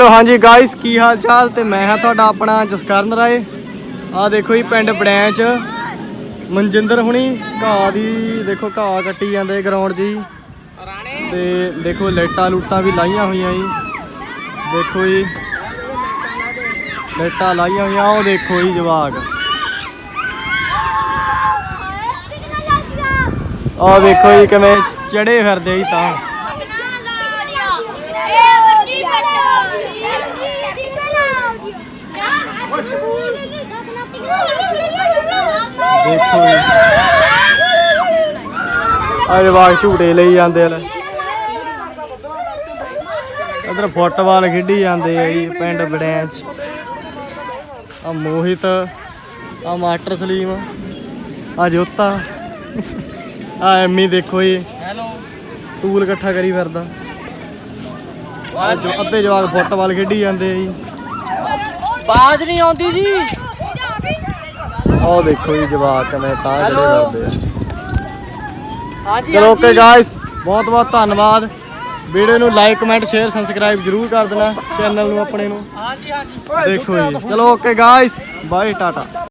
ਤੋ ਹਾਂਜੀ ਗਾਇਸ ਕੀ ਹਾਲ ਚਾਲ ਤੇ ਮੈਂ ਹਾਂ ਤੁਹਾਡਾ ਆਪਣਾ ਜਸਕਰਨ ਰਾਏ। ਆ ਦੇਖੋ ਜੀ, ਪਿੰਡ ਬੜੈਂਚ ਮਨਜਿੰਦਰ ਹੁਣੀ ਘਾਹ ਦੀ, ਦੇਖੋ ਘਾਹ ਕੱਟੀ ਜਾਂਦੇ ਗਰਾਊਂਡ ਜੀ। ਤੇ ਦੇਖੋ ਲਾਈਟਾਂ ਲੂਟਾਂ ਵੀ ਲਾਈਆਂ ਹੋਈਆਂ ਜੀ। ਦੇਖੋ ਜੀ, ਲਾਈਟਾਂ ਲਾਈਆਂ ਹੋਈਆਂ ਉਹ ਦੇਖੋ ਜੀ ਜਵਾਕ। ਉਹ ਦੇਖੋ ਜੀ ਕਿਵੇਂ ਚੜੇ ਫਿਰਦੇ ਜੀ ਤਾਂ। ਦੇਖੋ। ਜੀ ਆ ਜਵਾਕ ਝੂਟੇ ਲਈ ਜਾਂਦੇ ਆ। ਇਧਰ ਫੁੱਟਬਾਲ ਖੇਡੀ ਜਾਂਦੇ ਆ ਜੀ ਪਿੰਡ ਬੜੈਂਚ ਆ ਮੋਹਿਤ ਆ ਮਾਸਟਰ ਸਲੀਮ ਆ ਜੋਤਾ। ਆ ਐਮੀ ਦੇਖੋ ਜੀ। ਹੈਲੋ ਟੂਲ ਇਕੱਠਾ ਕਰੀ ਫਿਰਦਾ। ਆ ਜੋ ਅੱਧੇ ਜਵਾਕ ਫੁੱਟਬਾਲ ਖੇਡੀ ਜਾਂਦੇ ਆ ਜੀ। ਬਾਜ ਨਹੀਂ ਆਉਂਦੀ ਜੀ। ਆਹ ਦੇਖੋ ਜੀ ਜਵਾਕ ਕਿਵੇਂ ਤਾਂ ਜਿਹੜੇ. ਕਰਦੇ ਆ। ਹਾਂਜੀ ਚਲੋ ਓਕੇ ਗਾਇਸ ਬਹੁਤ ਬਹੁਤ ਧੰਨਵਾਦ। ਵੀਡੀਓ ਨੂੰ ਲਾਈਕ ਕਮੈਂਟ ਸ਼ੇਅਰ ਸਬਸਕ੍ਰਾਈਬ ਜਰੂਰ ਕਰ ਦੇਣਾ ਚੈਨਲ ਨੂੰ ਆਪਣੇ ਨੂੰ। ਹਾਂਜੀ ਹਾਂਜੀ। ਦੇਖੋ ਜੀ। ਚਲੋ ਓਕੇ ਗਾਇਸ ਬਾਏ ਟਾਟਾ